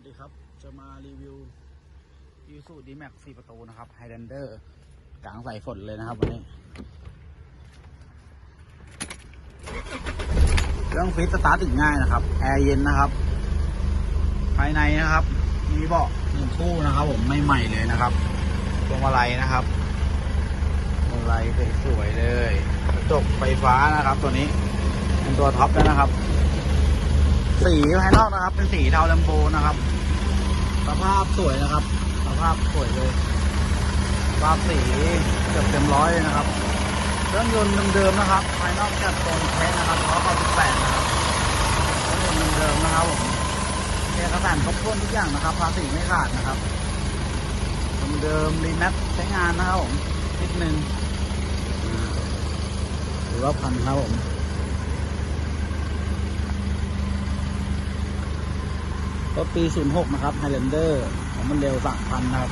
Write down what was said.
วัสดีครับ จะมารีวิวยูสูดีแม็กสี่ประตูนะครับไฮแลนเดอร์กลางใส่ฝนเลยนะครับ วันนี้เรื่องฟิตสตาร์ทติดง่ายนะครับ แอร์เย็นนะครับ ภายในนะครับ มีเบาะหนึ่งคู่นะครับ ผมไม่ใหม่เลยนะครับพวงมาลัยนะครับพวงมาลัยสวยๆเลยกระจกไฟฟ้านะครับ ตัวนี้เป็นตัวท็อปแล้วนะครับ สีภายนอกนะครับ เป็นสีเทาแลมโบนะครับ สภาพสวยนะครับ สภาพสวยเลยสภาพสีเกือบเต็มร้อยเลยนะครับเครื่องยนต์เดิมๆนะครับ ภายนอกจัดตรงแท้นะครับล้อเก้าสิบแปดนะครับเครื่องยนต์เดิมๆนะครับผมเอกสารครบถ้วนทุกอย่างนะครับ ภาษีไม่ขาดนะครับเดิมรีแมปใช้งานนะครับผมนิดนึงหรือว่าพันครับผม รถปี 06 นะครับไฮแลนเดอร์ของมันเร็ว3,000นะครับ